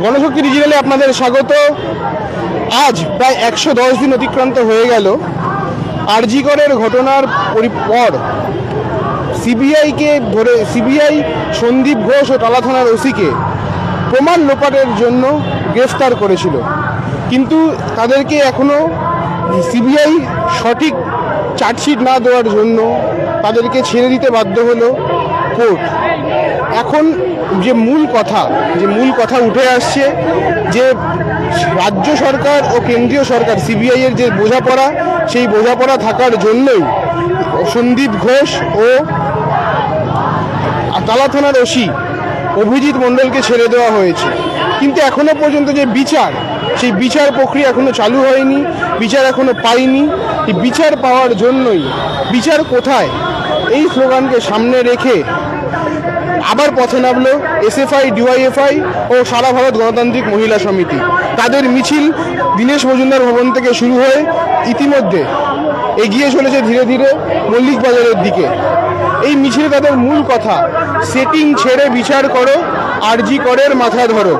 গণশক্তি ডিজিটালে আপনাদের স্বাগত। আজ প্রায় একশো দশ দিন অতিক্রান্ত হয়ে গেল। আরজিকরের ঘটনার পরি- সিবিআইকে ধরে সিবিআই, সন্দীপ ঘোষ ও টালা থানার ওসিকে প্রমাণ লোপাটের জন্য গ্রেফতার করেছিল। কিন্তু তাদেরকে এখনও সিবিআই সঠিক চার্জশিট না দেওয়ার জন্য তাদেরকে ছেড়ে দিতে বাধ্য হলো। কোর্ট এখন যে মূল কথা, যে মূল কথা উঠে আসছে, যে রাজ্য সরকার ও কেন্দ্রীয় সরকার সিবিআই এর যে বোঝাপড়া, সেই বোঝাপড়া থাকার জন্যই সন্দীপ ঘোষ ও তালা থানার ওসি অভিজিৎ মণ্ডলকে ছেড়ে দেওয়া হয়েছে। কিন্তু এখনও পর্যন্ত যে বিচার, সেই বিচার প্রক্রিয়া এখনও চালু হয়নি, বিচার এখনও পাইনি। এই বিচার পাওয়ার জন্যই বিচার কোথায়? এই স্লোগানকে সামনে রেখে আবার পথে নামলো এসএফআই, ডিওয়াইএফআই ও সারা ভারত গণতান্ত্রিক মহিলা সমিতি। তাদের মিছিল দীনেশ মজুমদার ভবন থেকে শুরু হয়ে ইতিমধ্যে এগিয়ে চলেছে ধীরে ধীরে মল্লিক বাজারের দিকে। এই মিছিলে তাদের মূল কথা, সেটিং ছেড়ে বিচার করো, আরজি করের মাথা ধরো।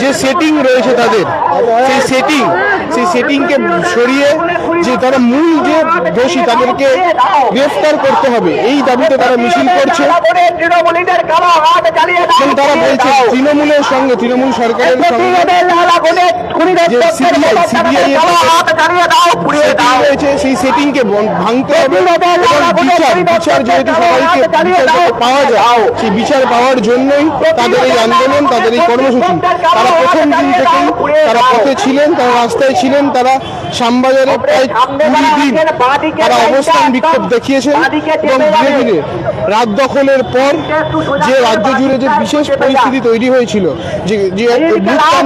যে সেটিং রয়েছে তাদের, সেই সেটিং, সেই সেটিংকে সরিয়ে যে তারা মূল যে দোষী তাদেরকে গ্রেফতার করতে হবে, এই দাবিতে তারা মিছিল করছে। তারা বলছে, তৃণমূলের সঙ্গে, তৃণমূল সরকারের সঙ্গে সেই সেটিংকে ভাঙতে হবে বিচার বিচার যেহেতু সবাইকে পাওয়া যায় সেই বিচার পাওয়ার জন্যই তাদের এই আন্দোলন তাদের এই কর্মসূচি। তারা প্রথম দিন থেকেই তারা পথে ছিলেন তারা রাস্তায় ছিলেন তারা শ্যামবাজারে প্রায় কুড়ি দিন তারা অবস্থান বিক্ষোভ দেখিয়েছেন এবং ধীরে ধীরে রাত দখলের পর যে রাজ্য জুড়ে যে বিশেষ পরিস্থিতি তৈরি হয়েছিল যে যে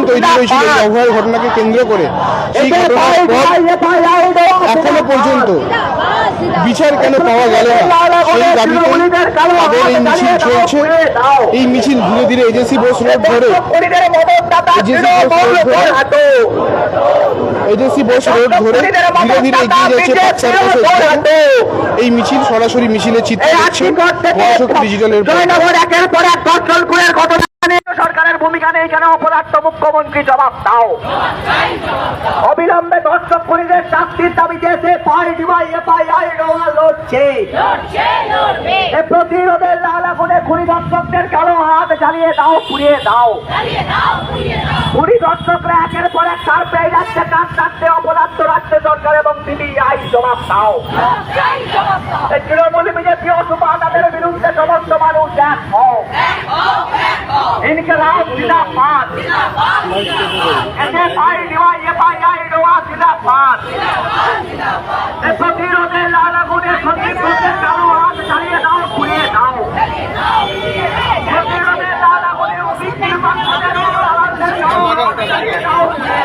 তৈরি হয়েছিল অভয়ের ঘটনাকে কেন্দ্র করে সেই ঘটনার পর এখনও পর্যন্ত বিচার কেন পাওয়া গেল না? সেই দাবিতে তাদের এই মিছিল চলছে। এই মিছিল ধীরে ধীরে এজেন্সি বোস রোড ধরে। এজেন্সি বোস রোড ধরে। ধীরে। ধীরে এগিয়ে যাচ্ছে এই মিছিল সরাসরি মিছিলের চিত্র ডিজিটালের। একের পর এক ঘটনা। সরকারের ভূমিকা নেই কেন অপরাধ মুখ্যমন্ত্রী জবাব দাও। অবিলম্বে ধর্ষক খুনিদের শাস্তির দাবিতে এসে পাই ডিবাই এফআইআই রোয়া লড়ছে এ প্রতিরোধের লাল আগুনে খুনি ধর্ষকদের কালো হাত জ্বালিয়ে দাও পুড়িয়ে দাও। খুনি ধর্ষকরা একের পর এক সার পেয়ে যাচ্ছে কাজ কাটতে অপরাধ রাজ্য সরকার এবং সিবিআই জবাব দাও। তৃণমূল বিজেপি অসুপাতাদের বিরুদ্ধে সমস্ত মানুষ এক হও ইনকলাব জিন্দাবাদ এসএফআই ডিওয়াইএফআই রোয়া জিন্দাবাদ এই প্রতিরোধে লাল আগুনে সন্দীপ ঘোষের কালো হাত চালিয়ে দাও পুড়িয়ে দাও প্রতিরোধে লাল আগুনে অভিজ্ঞের মাধ্যমে কালো হাত চালিয়ে দাও পুড়িয়ে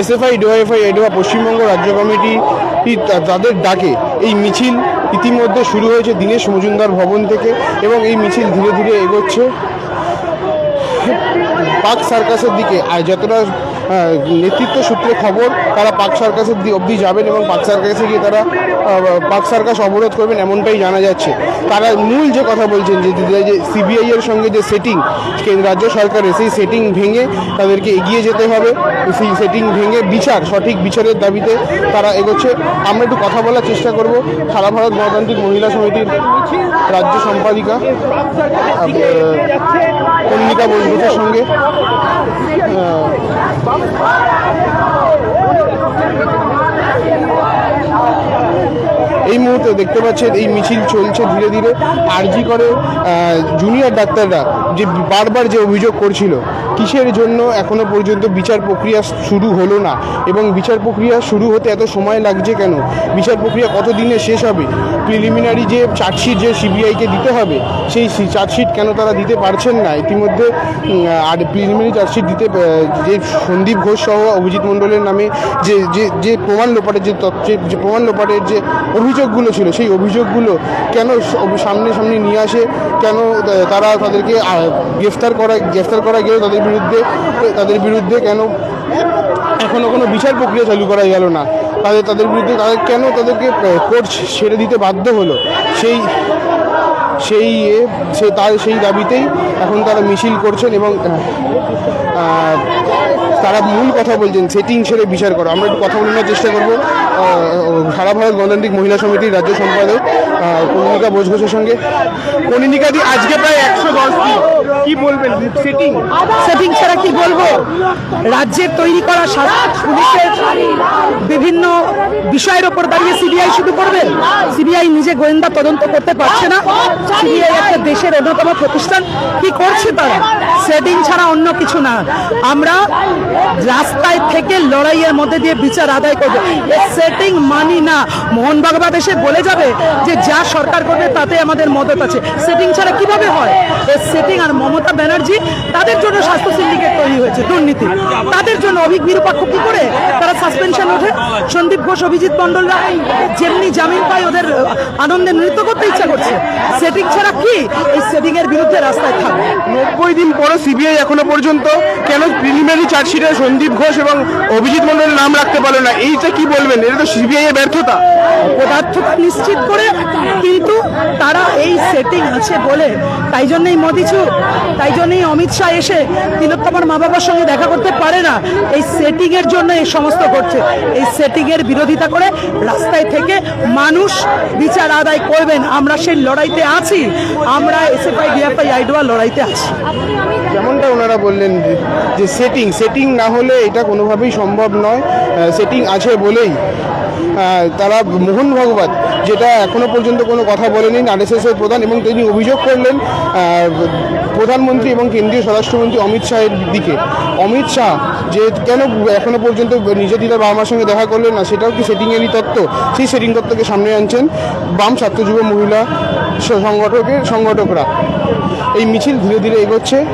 এসএফআই ডিওএফআই এডোয়া পশ্চিমবঙ্গ রাজ্য কমিটি তাদের ডাকে। এই মিছিল ইতিমধ্যে শুরু হয়েছে দীনেশ মজুমদার ভবন থেকে এবং এই মিছিল ধীরে ধীরে এগোচ্ছে। পাক সার্কাসের দিকে, আর যতটা নেতৃত্ব সূত্রে খবর, তারা পাক সার্কাসের অবধি যাবেন এবং পাক সার্কাসে গিয়ে তারা পাক সার্কাস অবরোধ করবেন এমনটাই জানা যাচ্ছে। তারা মূল যে কথা বলছেন যে যে সিবিআই এর সঙ্গে যে সেটিং রাজ্য সরকারের সেই সেটিং ভেঙে তাদেরকে এগিয়ে যেতে হবে। সেই সেটিং ভেঙে বিচার, সঠিক বিচারের দাবিতে তারা এগোচ্ছে। আমরা একটু কথা বলার চেষ্টা করব। সারা ভারত গণতান্ত্রিক মহিলা সমিতির রাজ্য সম্পাদিকা আহ, বন্ধুদের সঙ্গে। এই মুহূর্তে দেখতে পাচ্ছেন এই মিছিল চলছে ধীরে ধীরে। আরজি করে জুনিয়র ডাক্তাররা যে বারবার যে অভিযোগ করছিল কিসের জন্য এখনও পর্যন্ত বিচার প্রক্রিয়া শুরু হলো না? এবং বিচার প্রক্রিয়া শুরু হতে এত সময় লাগছে কেন? বিচার প্রক্রিয়া কত দিনে শেষ হবে? প্রিলিমিনারি যে চার্জশিট যে সিবিআইকে দিতে হবে, সেই চার্জশিট কেন তারা দিতে পারছেন না? ইতিমধ্যে আর প্রিলিমিনারি চার্জশিট দিতে যে সন্দীপ ঘোষ সহ অভিজিৎ মণ্ডলের নামে যে যে যে প্রমাণ লোপাটের যে তথ্যের যে প্রমাণ লোপাটের যে অভিযোগগুলো ছিল, সেই অভিযোগগুলো কেন সামনে সামনে নিয়ে আসে? কেন তারা তাদেরকে গ্রেফতার করা গ্রেফতার করা গেলেও তাদের বিরুদ্ধে, তাদের বিরুদ্ধে কেন এখনও কোনো বিচার প্রক্রিয়া চালু করা গেল না। তাদের তাদের বিরুদ্ধে তাদের কেন তাদেরকে কোর্ট ছেড়ে দিতে বাধ্য হলো? সেই সেই সে তার, সেই দাবিতেই এখন তারা মিছিল করছেন এবং তারা মূল কথা বলছেন, সেটিং ছেড়ে বিচার করো। আমরা একটু কথা বলে নেওয়ার চেষ্টা করব। সারা ভারত গণতান্ত্রিক মহিলা সমিতির রাজ্য সম্পাদক কনিকা বোস ঘোষের সঙ্গে। দি আজকে প্রায় একশো দশ কি বলবেন? সেটিং? সেটিং ছাড়া কি বলব? রাজ্যের তৈরি করা সা- পুলিশের বিভিন্ন বিষয়ের ওপর দাঁড়িয়ে সিবিআই শুধু করবে? সিবিআই নিজে গোয়েন্দা তদন্ত করতে পারছে না। সিবিআই একটা দেশের অন্যতম প্রতিষ্ঠান। কি করছে তারা? সেটিং ছাড়া অন্য কিছু না। আমরা রাস্তায় থেকে লড়াইয়ের মধ্যে দিয়ে বিচার আদায় করব। সেটিং মানি না। মোহন বাগবাদ এসে বলে যাবে যে যা সরকার করবে তাতে আমাদের মদত আছে। সেটিং ছাড়া কীভাবে হয়? এই সেটিং আর মমতা ব্যানার্জি তাদের জন্য স্বাস্থ্য সিন্ডিকেট তৈরি হয়েছে, দুর্নীতি। তাদের জন্য অভিক বিরূপাক্ষ কি করে? তারা সাসপেনশন ওঠে। সন্দীপ ঘোষ, অভিজিৎ মন্ডলরা যেমনি জামিন পায়, ওদের আনন্দে নৃত্য করতে ইচ্ছা করছে। সেটিং ছাড়া কি? এই সেটিং এর বিরুদ্ধে রাস্তায় থাকবে নব্বই দিন পরও সিবিআই এখনও পর্যন্ত কেন প্রিলিমিনারি চার্জশিটে সন্দীপ ঘোষ এবং অভিজিৎ মন্ডলের নাম রাখতে পারল না? এইটা কি বলবেন? এটা তো সিবিআই এর ব্যর্থতা। পদার্থতা নিশ্চিত করে কিন্তু তারা এই সেটিং আছে বলে। তাই জন্যই মোদি চুপ তাই জন্যই অমিত শাহ এসে তিলোত্তমার মা বাবার সঙ্গে দেখা করতে পারে না। এই সেটিং এর জন্য এই সমস্ত করছে এই সেটিং এর বিরোধিতা করে রাস্তায় থেকে মানুষ বিচার আদায় করবেন। আমরা সেই লড়াইতে আছি। আমরা এসএফআই ডিএফআই আইডোয়া লড়াইতে আছি। যেমনটা ওনারা বললেন যে- সেটিং সেটিং না হলে এটা কোনোভাবেই সম্ভব নয় সেটিং আছে বলেই। তারা মোহন ভগবত, যেটা এখনও পর্যন্ত কোনো কথা বলেনি আরএসএস এর প্রধান, এবং তিনি অভিযোগ করলেন প্রধানমন্ত্রী এবং কেন্দ্রীয় স্বরাষ্ট্রমন্ত্রী অমিত শাহের দিকে। অমিত শাহ, যে কেন এখনও পর্যন্ত নিজের দিদার বাবা মার সঙ্গে দেখা করলেন না, সেটাও কি সেটিংয়েরই তত্ত্ব? সেই সেটিং তত্ত্বকে সামনে আনছেন বাম ছাত্র যুব মহিলা সংগঠকের সংগঠকরা। এই মিছিল ধীরে ধীরে এগোচ্ছে।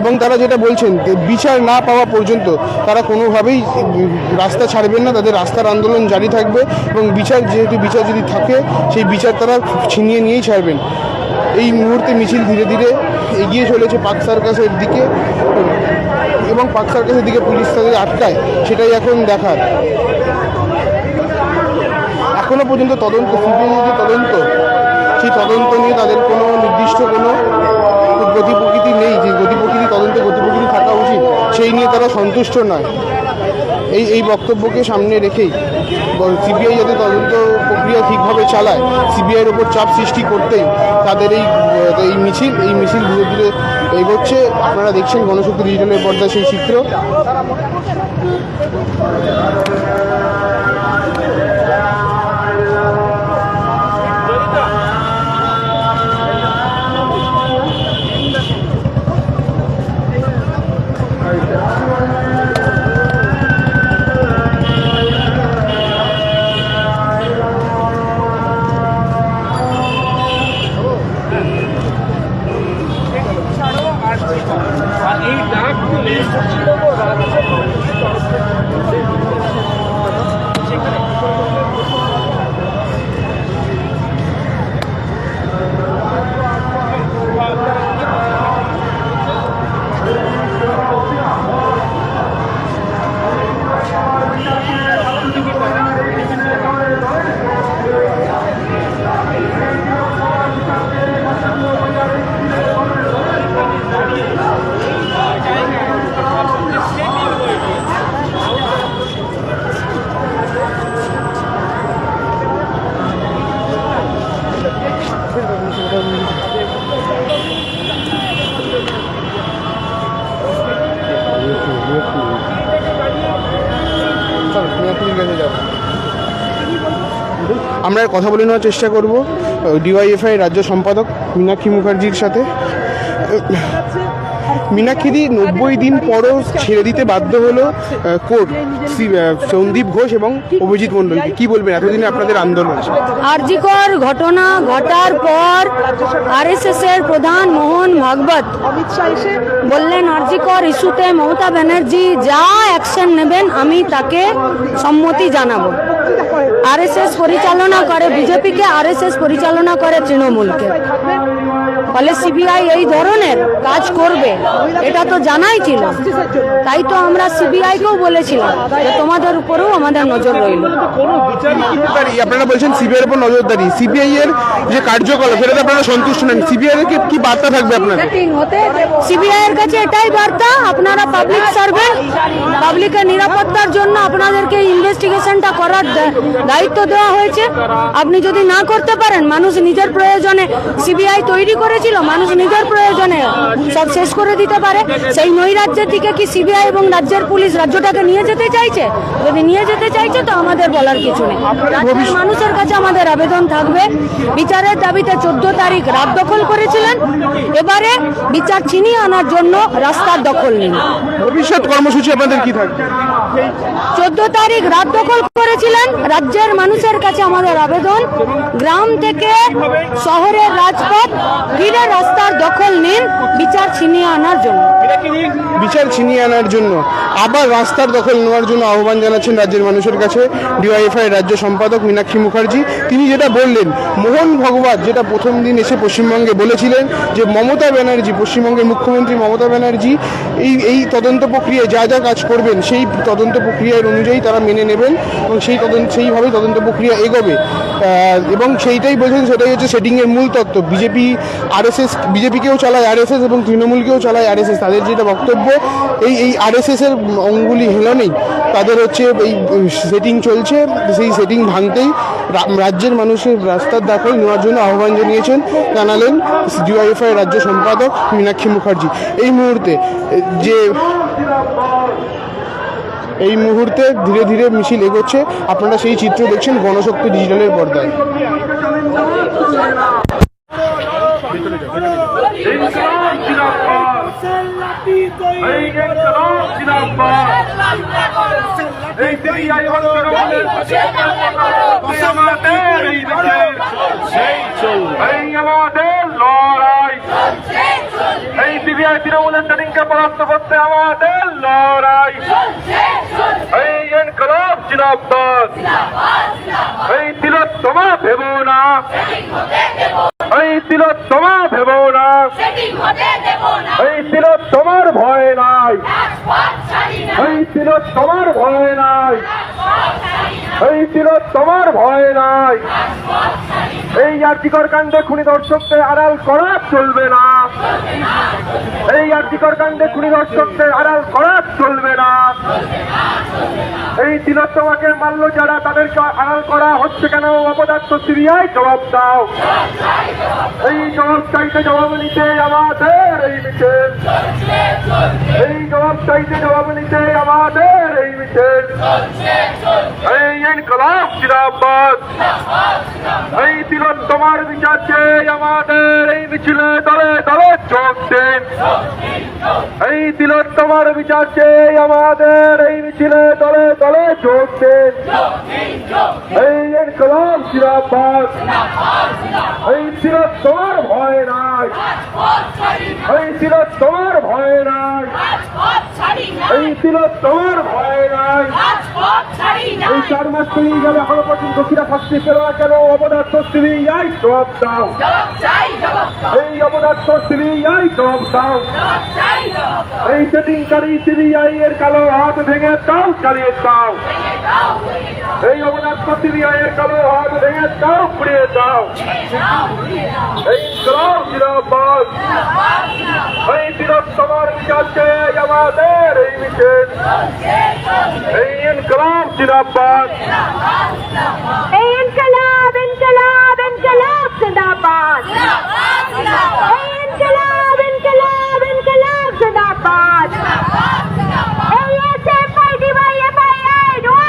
এবং তারা যেটা বলছেন যে বিচার না পাওয়া পর্যন্ত তারা কোনোভাবেই রাস্তা ছাড়বেন না, তাদের রাস্তার আন্দোলন জারি থাকবে এবং বিচার, যেহেতু বিচার যদি থাকে, সেই বিচার তারা ছিনিয়ে নিয়েই ছাড়বেন। এই মুহূর্তে মিছিল ধীরে ধীরে এগিয়ে চলেছে পাক সার্কাসের দিকে এবং পাক সার্কাসের দিকে পুলিশ তাদের আটকায়, সেটাই এখন দেখার। এখনও পর্যন্ত তদন্ত যে তদন্ত, সেই তদন্ত নিয়ে তাদের কোনো নির্দিষ্ট কোনো গতি প্রকৃতি নেই, যে গতি তদন্তে গতি প্রকৃতি থাকা উচিত। সেই নিয়ে তারা সন্তুষ্ট নয়। এই এই বক্তব্যকে সামনে রেখেই সিবিআই যাতে তদন্ত প্রক্রিয়া ঠিকভাবে চালায়, সিবিআইয়ের ওপর চাপ সৃষ্টি করতেই তাদের এই এই মিছিল এই মিছিল ধীরে ধীরে এগোচ্ছে। আপনারা দেখছেন গণশক্তি ডিজিটালের পর্দা সেই চিত্র। আর কথা বলে নেওয়ার চেষ্টা করব। ডিওয়াইএফআই রাজ্য সম্পাদক মীনাক্ষী মুখার্জির সাথে। মীনাক্ষীদি নব্বই দিন পরও ছেড়ে দিতে বাধ্য হলো কোর্ট সন্দীপ ঘোষ এবং অভিজিৎ মণ্ডলকে। কি বলবেন? এতদিনে আপনাদের আন্দোলন। আরজিকর ঘটনা ঘটার পর আরএসএস এর প্রধান মোহন ভাগবত অমিত শাহ এসে বললেন আরজিকর ইস্যুতে মমতা ব্যানার্জি যা অ্যাকশন নেবেন আমি তাকে সম্মতি জানাব। আরএসএস পরিচালনা করে বিজেপিকে আরএসএস পরিচালনা করে তৃণমূলকে। ফলে সিবিআই এই ধরনের কাজ করবে এটা তো জানাই ছিল। তাই তো আমরা সিবিআইকেও বলেছিলাম যে তোমাদের উপরেও আমাদের নজর রইল। আপনারা বলছেন সিবিআই এর উপর নজরদারি সিবিআই এর যে কার্যকলাপ সেটাতে আপনারা সন্তুষ্ট নেন। সিবিআই এর কি- বার্তা থাকবে আপনাদের সিবিআই এর কাছে এটাই বার্তা আপনারা পাবলিক সার্ভেন্ট পাবলিকের নিরাপত্তার জন্য আপনাদেরকে ইনভেস্টিগেশনটা করার দায়িত্ব দেওয়া হয়েছে। আপনি যদি না করতে পারেন মানুষ নিজের প্রয়োজনে সিবিআই তৈরি করেছিল মানুষ নিজের প্রয়োজনে সব শেষ করে দিতে পারে। সেই নৈরাজ্যের দিকে কি সিবিআই এবং রাজ্যের পুলিশ রাজ্যটাকে নিয়ে যেতে চাইছে? যদি নিয়ে যেতে চাইছে তো আমাদের বলার কিছু নেই। রাজ্যের মানুষের কাছে আমাদের আবেদন থাকবে। বিচারের দাবিতে চোদ্দ তারিখ রাত দখল করেছিলেন। এবারে বিচার ছিনিয়ে আনার জন্য রাস্তার দখল নিন ভবিষ্যৎ কর্মসূচি আপনাদের কি থাকবে? চোদ্দ তারিখ রাত দখল করেছিলেন। রাজ্যের মানুষের কাছে আমাদের আবেদন। গ্রাম থেকে শহরের রাজপথ ফিরে রাস্তার দখল নিন, বিচার ছিনিয়ে আনার জন্য। বিচার ছিনিয়ে আনার জন্য। আবার রাস্তার দখল নেওয়ার জন্য আহ্বান জানাচ্ছেন রাজ্যের মানুষের কাছে। ডিওয়াইএফআই রাজ্য সম্পাদক মীনাক্ষী মুখার্জি। তিনি যেটা বললেন, মোহন ভগবত যেটা প্রথম দিন এসে পশ্চিমবঙ্গে বলেছিলেন যে মমতা ব্যানার্জি পশ্চিমবঙ্গের মুখ্যমন্ত্রী মমতা ব্যানার্জি, এই এই তদন্ত প্রক্রিয়ায় যা যা কাজ করবেন, সেই তদন্ত প্রক্রিয়ার অনুযায়ী তারা মেনে নেবেন এবং সেই তদন্ত সেইভাবেই তদন্ত প্রক্রিয়া এগোবে। এবং সেইটাই বলছেন, সেটাই হচ্ছে সেটিংয়ের মূল তত্ত্ব। বিজেপি আরএসএস বিজেপিকেও চালায় আরএসএস এবং তৃণমূলকেও চালায় আরএসএস তাদের যেটা বক্তব্য, এই এই আরএসএস এর অঙ্গুলি হেলনেই তাদের হচ্ছে এই সেটিং চলছে, সেই সেটিং ভাঙতেই রাজ্যের মানুষের রাস্তার দাখল নেওয়ার জন্য আহ্বান জানিয়েছেন, জানালেন ডিওয়াইএফআই রাজ্য সম্পাদক মীনাক্ষী মুখার্জি। এই মুহূর্তে, যে এই মুহূর্তে ধীরে ধীরে মিছিল এগোচ্ছে, আপনারা সেই চিত্র দেখছেন গণশক্তি ডিজিটালের পর্দায়। ইনকলাব জিন্দাবাদ। এই ইনকলাব জিন্দাবাদ। এই সিবিআই এবং তৃণমূলের এই আমাদের এই দেশে। আমাদের লড়াই। এই আমাদের লড়াই। ভেব না। এই তোমা ভেব না। হয়েছিল তোমার ভয় নাই। হয়েছিল তোমার ভয় নাই। হয়েছিল তোমার ভয় নাই। এই আর্থিকর কাণ্ডে খুনি দর্শককে আড়াল করা চলবে না। আর্থিকর কাণ্ডে খুনি দর্শকদের আড়াল করা চলবে না। এই তিলোত্তমাকে মারল যারা, তাদেরকে আড়াল করা হচ্ছে কেন? অপদার্থ সিবিআই জবাব দাও। এই জবাব চাইতে জবাব নিতে আমাদের এই মিছিল। এই জবাব চাইতে জবাব নিতে আমাদের এই মিছিল। এই ইনকলাব জিরাবাদ এই তিলন তোমার বিচার চেয়ে আমাদের এই মিছিলে দলে দলে যোগ দিন। এই তিলন তোমার বিচার চেয়ে আমাদের এই মিছিলে দলে দলে যোগ দিন। এই ইনকলাব জিরাবাদ এই তিলক, তোমার ভয় নাই। এই তিলক, তোমার ভয় নাই। এই তিলক, তোমার ভয় নাই। এই চার মাস পেরিয়ে গেলে, এখনও পর্যন্ত দক্ষিণা পেল না কেন স্ত্রী সিবিআই জবাব দাও। এই অপদার্থ সিবিআই জবাব দাও। এই সেটিংকারী সিবিআই এর কালো হাত ভেঙে দাও চালিয়ে দাও। এই অপদার্থ সিবিআই এর কালো হাত ভেঙে দাও পুড়িয়ে দাও। এই গ্রাম জিরাবাদ এই তিরক তোমার বিচার চেয়ে আমাদের এই মিছিল এই ইনকলাব জিরাবাদ এই ইনকলাব ইনকলাব ইনকলাব জিন্দাবাদ এই ইনকলাব ইনকলাব ইনকলাব জিন্দাবাদ এই এসএফআই ডিওয়াইএফআই নোয়া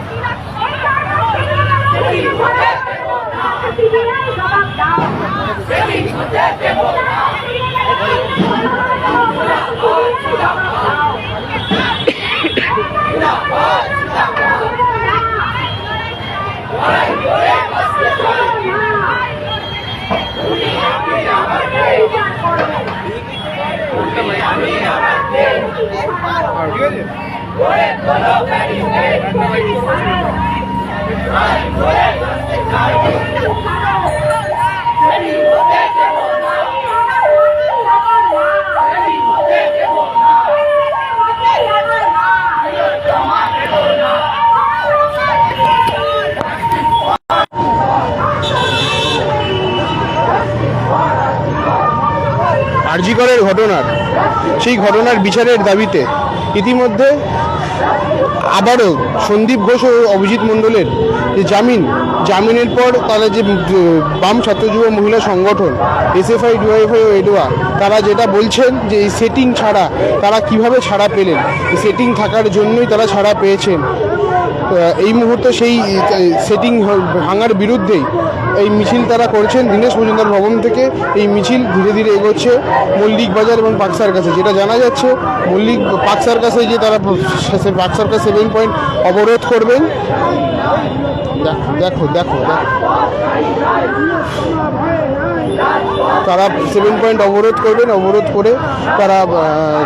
আরজিকরের ঘটনার সেই ঘটনার বিচারের দাবিতে ইতিমধ্যে আবারও সন্দীপ ঘোষ ও অভিজিৎ মণ্ডলের যে জামিন, জামিনের পর তারা যে বাম ছাত্র যুব মহিলা সংগঠন, এসএফআই, ডিওয়াইফআই ও এডোয়া তারা যেটা বলছেন যে এই সেটিং ছাড়া তারা কীভাবে ছাড়া পেলেন? সেটিং থাকার জন্যই তারা ছাড়া পেয়েছেন। এই মুহূর্তে সেই সেটিং ভাঙার বিরুদ্ধেই এই মিছিল তারা করছেন দীনেশ মজুমদার ভবন থেকে। এই মিছিল ধীরে ধীরে এগোচ্ছে মল্লিক বাজার এবং পাকসার কাছে। যেটা জানা যাচ্ছে, মল্লিক পাকসার কাছে যে তারা পাকসার কাছে সেভেন পয়েন্ট অবরোধ করবেন। দেখো দেখো তারা সেভেন পয়েন্ট অবরোধ করবেন, অবরোধ করে তারা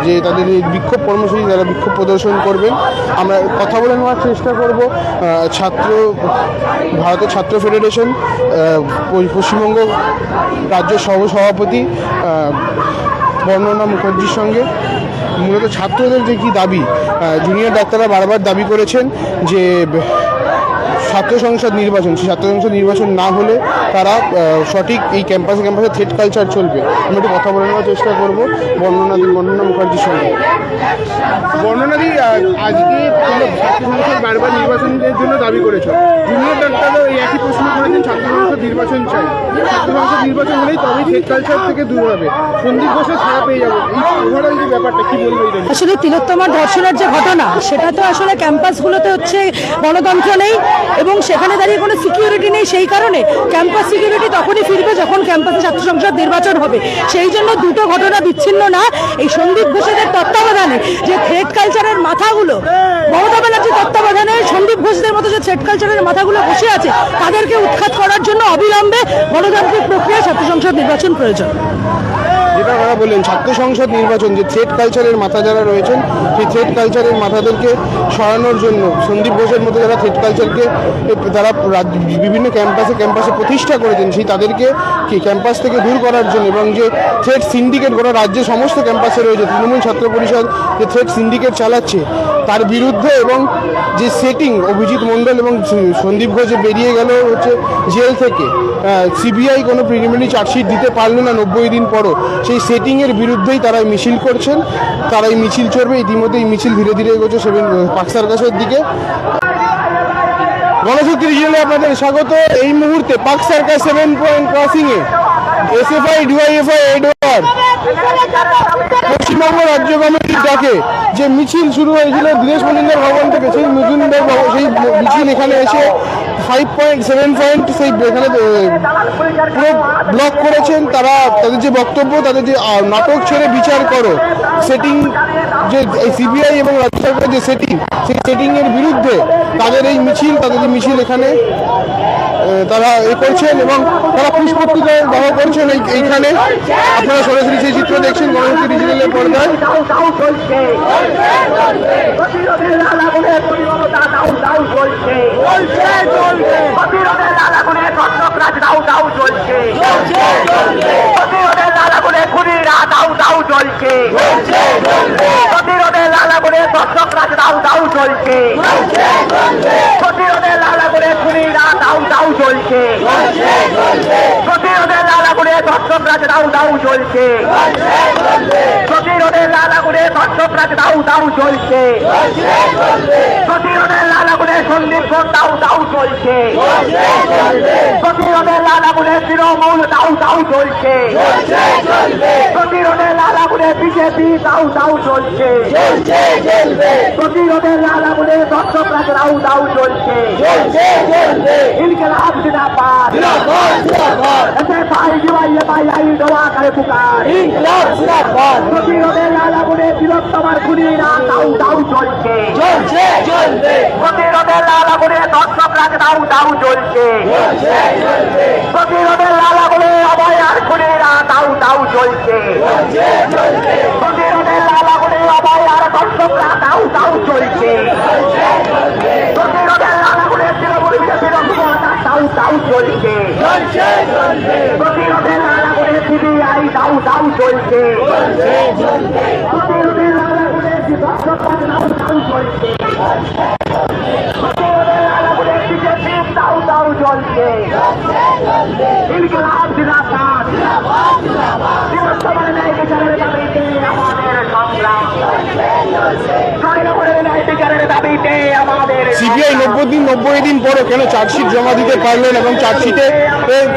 যে তাদের বিক্ষোভ কর্মসূচি তারা বিক্ষোভ প্রদর্শন করবেন, আমরা কথা বলে নেওয়ার চেষ্টা করব। ছাত্র, ভারতের ছাত্র ফেডারেশন পশ্চিমবঙ্গ রাজ্য সহ, সভাপতি বর্ণনা মুখার্জির সঙ্গে মূলত ছাত্রদের যে কি দাবি জুনিয়র ডাক্তাররা বারবার দাবি করেছেন যে ছাত্র সংসদ নির্বাচন সেই ছাত্র সংসদ নির্বাচন না হলে তারা সঠিক এই ক্যাম্পাসে ক্যাম্পাসে থ্রেড কালচার চলবে। আমি একটু কথা বলে নেওয়ার চেষ্টা করব বর্ণনাদি বর্ণনা মুখার্জির সঙ্গে। বর্ণনাদি আজকে তোমরা ছাত্র সংসদ বারবার নির্বাচনের জন্য দাবি করেছ। জুনিয়র ডাক্তাররা এই একই প্রশ্ন করেছেন ছাত্র সংসদ নির্বাচন চাই। ছাত্র সংসদ নির্বাচন হলেই তবেই থ্রেড কালচার থেকে দূর হবে। সন্দীপ ঘোষের ছাড়া পেয়ে যাব। এই ওভারঅল যে ব্যাপারটা কি বলব? আসলে তিলোত্তমার ধর্ষণের যে ঘটনা সেটা তো আসলে ক্যাম্পাসগুলোতে হচ্ছে গণতন্ত্র নেই এবং সেখানে দাঁড়িয়ে কোনো সিকিউরিটি নেই সেই কারণে ক্যাম্পাস সিকিউরিটি তখনই ফিরবে যখন ক্যাম্পাসে ছাত্র সংসদ নির্বাচন হবে। সেই জন্য দুটো ঘটনা বিচ্ছিন্ন না, এই সন্দীপ ঘোষেদের তত্ত্বাবধানে যে থ্রেড কালচারের মাথাগুলো, মমতা ব্যানার্জির তত্ত্বাবধানে সন্দীপ ঘোষদের মতো যে থ্রেড কালচারের মাথাগুলো বসে আছে, তাদেরকে উৎখাত করার জন্য অবিলম্বে গণতান্ত্রিক প্রক্রিয়া ছাত্র সংসদ নির্বাচন প্রয়োজন। যেটা ওরা বললেন, ছাত্র সংসদ নির্বাচন যে থ্রেড কালচারের মাথা যারা রয়েছেন, সেই থ্রেড কালচারের মাথাদেরকে সরানোর জন্য সন্দীপ ঘোষের মতো যারা থ্রেড কালচারকে তারা বিভিন্ন ক্যাম্পাসে ক্যাম্পাসে প্রতিষ্ঠা করেছেন, সেই তাদেরকে কি ক্যাম্পাস থেকে দূর করার জন্য এবং যে থ্রেড সিন্ডিকেট গোটা রাজ্যে সমস্ত ক্যাম্পাসে রয়েছে, তৃণমূল ছাত্র পরিষদ যে থ্রেড সিন্ডিকেট চালাচ্ছে, তার বিরুদ্ধে এবং যে সেটিং অভিজিৎ মণ্ডল এবং সন্দীপ ঘোষ বেরিয়ে গেল হচ্ছে জেল থেকে সিবিআই কোনো প্রিলিমিনারি চার্জশিট দিতে পারল না নব্বই দিন পরও। সেই সেটিংয়ের বিরুদ্ধেই তারা মিছিল করছেন। তারা এই মিছিল চড়বে ইতিমধ্যে এই মিছিল ধীরে ধীরে এগোচ্ছে সেভেন পাকসার কাছের দিকে। গণশক্তি রিজিয়নে আপনাদের স্বাগত। এই মুহূর্তে পাক সার্কাস সেভেন পয়েন্ট ক্রসিংয়ে এসএফআই ডিওয়াইএফআই এডওয়ার পশ্চিমবঙ্গ রাজ্য কমিটির ডাকে যে মিছিল শুরু হয়েছিল, দীনেশ মজুমদার ভবন থেকে, সেই মজুমদার সেই মিছিল এখানে এসে ফাইভ পয়েন্ট সেভেন পয়েন্ট সেই এখানে পুরো ব্লক করেছেন তারা, তাদের যে বক্তব্য, তাদের যে নাটক ছেড়ে বিচার করো সেটিং যে সিবিআই এবং রাজ্য সরকারের যে সেটিং সেই সেটিং এর বিরুদ্ধে তাদের এই মিছিল, তাদের যে মিছিল এখানে তারা এ করছেন এবং তারা পুষ্পত্রিকা দাহ করছেন এই- এইখানে। আপনারা সরাসরি সেই চিত্র দেখছেন গণমুক্তি ডিজিটালের পর্দায়। দাও দাউ দাও চলছে চলছে চলছে প্রতিরোধের আলাগুনে কর্ণকরাজ দাউ দাউ চলছে চলছে চলছে প্রতিরোধের আলাগুনে খুনিরা দাউ দাউ চলছে চলছে চলছে প্রতিরোধের আলাগুনে কর্ণকরাজ দাও দাও চলছে। চলছে প্রতিরোধের আলাগুনে খুনিরা দাও দাও চলছে। চলছে প্রতিরোধের আলাগুনে কর্ণকরাজ দাও দাও চলছে। প্রতিরোধের লাল আগুনে দর্শকরাজ দাউ দাউ চলছে। প্রতিরোধের লাল আগুনে সন্দীপ দাউ দাউ চলছে। প্রতিরোধের লাল আগুনে তৃণমূল দাউ দাউ চলছে। প্রতিরোধের লাল আগুনে বিজেপি দাউ দাউ চলছে। প্রতিরোধের লাল আগুনে দর্শকরাজ দাউ দাউ চলছে। ইনকলাব জিন্দাবাদ। এসে ভাই জিবাই ভাই আই দোয়া করে পুকার। প্রতিরোধের লাল আগুনে বৃহত্তমার খুনিরা দাউ দাউ চলছে। চলছে চলছে প্রতিরোধের লাল আগুনে দর্শক রাজ দাউ চলছে লাল আগুনে অভয় আর খুনিরা দাউ দাউ চলছে প্রতিরোধের লাল আগুনে অভয় আর দর্শকরা দাউ দাউ চলছে প্রতিরোধের লাল আগুনে তৃণমূল বিজেপির অভিজ্ঞতা দাউ দাউ চলছে প্রতিরোধের লাল আগুনে সিবিআই দাউ দাউ চলছে প্রতিরোধের লাল আগুনে দর্শকরা দাউ দাউ চলছে প্রতিরোধের লাল আগুনে বিজেপি দাউ দাউ চলছে ইনকলাব জিন্দাবাদ বিচারের দাবিতে আমাদের সংগ্রাম স্বর্ণপুরের ন্যায় বিচারের দাবিতে আমাদের সিবিআই নব্বই দিন নব্বই দিন পরে কেন চার্জশিট জমা দিতে পারলেন এবং চার্জশিটে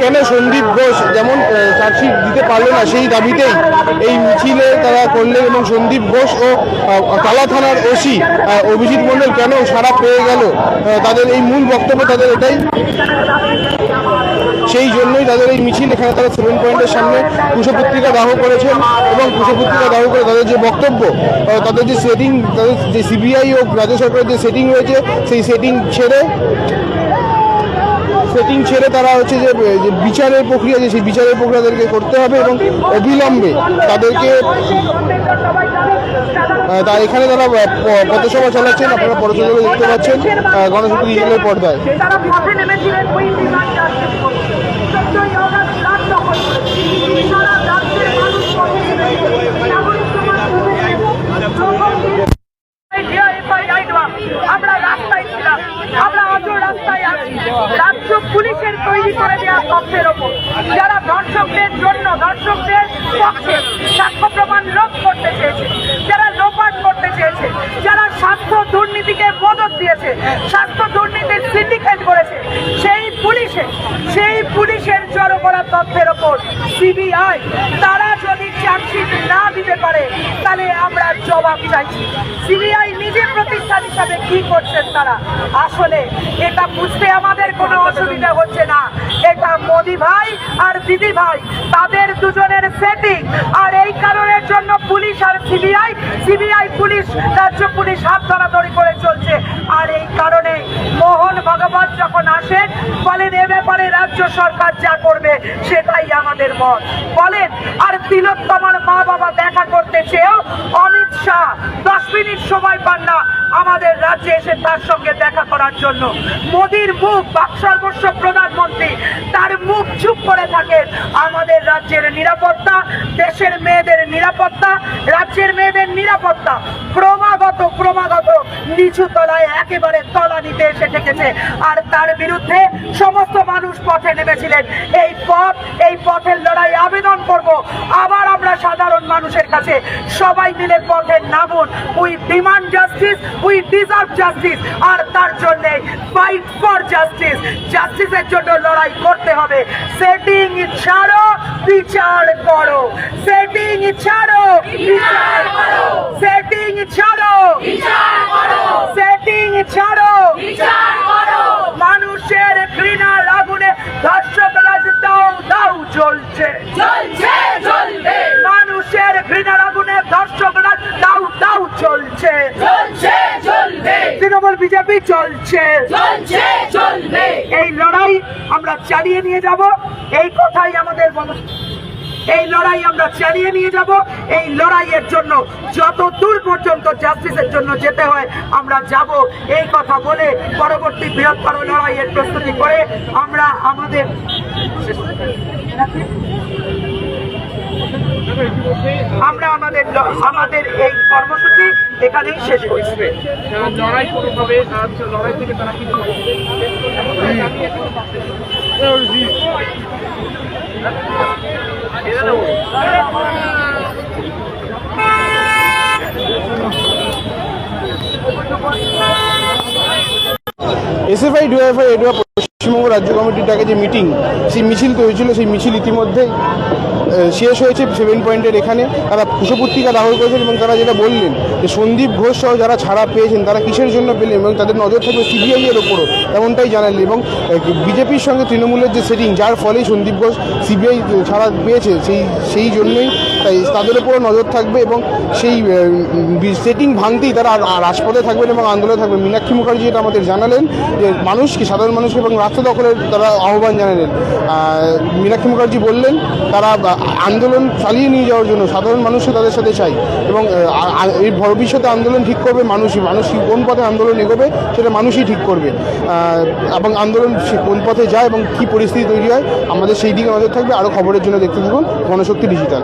কেন সন্দীপ ঘোষ যেমন চার্জশিট দিতে পারল না সেই দাবিতেই এই মিছিলে তারা করলেন এবং সন্দীপ ঘোষ ও কালা থানার ওসি অভিজিৎ মণ্ডল কেন সারা পেয়ে গেল? তাদের এই মূল বক্তব্য তাদের এটাই। সেই জন্যই তাদের এই মিছিল এখানে তারা সেভেন পয়েন্টের সামনে কুশপত্রিকা দাহ করেছেন এবং কুশপত্রিকা দাহ করে তাদের যে বক্তব্য তাদের যে সেটিং তাদের যে সিবিআই ও রাজ্য সরকারের যে সেটিং রয়েছে, সেই সেটিং ছেড়ে সেটিং ছেড়ে তারা হচ্ছে যে বিচারের প্রক্রিয়া, যে সেই বিচারের প্রক্রিয়া তাদেরকে করতে হবে এবং অবিলম্বে তাদেরকে তা এখানে তারা পথসভা চালাচ্ছেন, আপনারা পথসভা দেখতে পাচ্ছেন গণশক্তি ডিজিটালের পর্দায়। পুলিশের তৈরি করে দেওয়া ওপর। যারা দর্শকদের জন্য দর্শকদের পক্ষে সাক্ষ্য প্রমাণ রোধ করতে চেয়েছে যারা লোপাট করতে চেয়েছে যারা স্বাস্থ্য দুর্নীতিকে মদত দিয়েছে স্বাস্থ্য দুর্নীতির সিন্ডিকেট করেছে সেই পুলিশে সেই পুলিশের জড়ো করা তথ্যের ওপর সিবিআই তারা যদি চার্জশিট না দিতে পারে, তাহলে আমরা জবাব চাইছি। সিবিআই নিজে প্রতিষ্ঠান হিসাবে কি করছেন তারা? আসলে এটা বুঝতে আমাদের কোনো অসুবিধা হচ্ছে না। এটা মোদি ভাই আর দিদি ভাই, তাদের দুজনের সেটিং আর এই কারণের জন্য পুলিশ আর সিবিআই সিবিআই পুলিশ, রাজ্য পুলিশ হাত ধরাধরি করে চলছে। আর এই কারণে মোহন ভগবত যখন আসেন, বলেন এ ব্যাপারে রাজ্য সরকার যা করবে সেটাই আমাদের বলেন, আর তিলোত্তমার মা বাবা দেখা করতে চেয়েও অমিত শাহ, দশ মিনিট সময় পান না আমাদের রাজ্যে তার সঙ্গে দেখা করার জন্য। মোদির মুখ বাক সর্বস্ব প্রধানমন্ত্রী, তার মুখ চুপ করে থাকেন আমাদের রাজ্যের নিরাপত্তা, দেশের মেয়েদের নিরাপত্তা, রাজ্যের মেয়েদের নিরাপত্তা, ক্রমাগত ক্রমাগত নিচু তলায় একেবারে তলা নিতে এসে ঠেকেছে। আর তার বিরুদ্ধে সমস্ত মানুষ পথে নেমেছিলেন। এই পথ, এই পথের লড়াই আবেদন করব। আবার আমরা সাধারণ মানুষের কাছে সবাই মিলে পথে নামুন। We demand justice we deserve justice আর তার জন্য ফাইট ফর জাস্টিস জাস্টিসের জন্য লড়াই করতে হবে। সেটিং ছাড়ো, বিচার করো। সেটিং ছাড়ো, বিচার করো। সেটিং ছাড়ো, বিচার করো। সেটিং ছাড়ো, বিচার করো। মানুষের ঘৃণা লাগুনে ধর্ষক রাজ দাও দাও চলছে চলছে চলবে মানুষের ঘৃণা লাগুনে ধর্ষক রাজ দাও দাও চলছে চলছে চলবে তৃণমূল বিজেপি চলছে। চলছে চলবে। এই লড়াই আমরা চালিয়ে নিয়ে যাব এই কথাই আমাদের বল- এই লড়াই আমরা চালিয়ে নিয়ে যাব এই লড়াইয়ের জন্য যত দূর পর্যন্ত জাস্টিসের জন্য যেতে হয় আমরা যাব। এই কথা বলে পরবর্তী বৃহত্তর লড়াইয়ের প্রস্তুতি করে আমরা আমাদের আমরা আমাদের আমাদের এই কর্মসূচি এখানেই শেষ করছি। লড়াই কোনোভাবে আজ লড়াই থেকে তারা কিছু এসএফআই ডিওএফআই এডুয়া পশ্চিমবঙ্গ রাজ্য কমিটির ডাকে যে মিটিং, সেই মিছিল হয়েছিল সেই মিছিল ইতিমধ্যেই শেষ হয়েছে সেভেন পয়েন্টের এখানে। তারা কুশপত্রিকা দাখিল করেছেন এবং তারা যেটা বললেন যে সন্দীপ ঘোষ সহ যারা ছাড়া পেয়েছেন, তারা কিসের জন্য পেলেন এবং তাদের নজর থাকবে সিবিআই এর ওপরও তেমনটাই জানালেন এবং বিজেপির সঙ্গে তৃণমূলের যে সেটিং যার ফলেই সন্দীপ ঘোষ সিবিআই ছাড়া পেয়েছে, সেই সেই জন্যই তাই তাদের উপরও নজর থাকবে এবং সেই সেটিং ভাঙতেই তারা রাজপথে থাকবেন এবং আন্দোলনে থাকবেন। মীনাক্ষী মুখার্জি এটা আমাদের জানালেন যে মানুষকে, সাধারণ মানুষকে এবং রাস্তা দখলের তারা আহ্বান জানালেন। মীনাক্ষী মুখার্জি বললেন, তারা আন্দোলন চালিয়ে নিয়ে যাওয়ার জন্য সাধারণ মানুষও তাদের সাথে চাই এবং এই ভবিষ্যতে আন্দোলন ঠিক করবে মানুষই মানুষ কি কোন পথে আন্দোলন এগোবে সেটা মানুষই ঠিক করবে। এবং আন্দোলন কোন পথে যায় এবং কি পরিস্থিতি তৈরি হয়, আমাদের সেই দিকে নজর থাকবে। আরও খবরের জন্য দেখতে থাকুন গণশক্তি ডিজিটাল।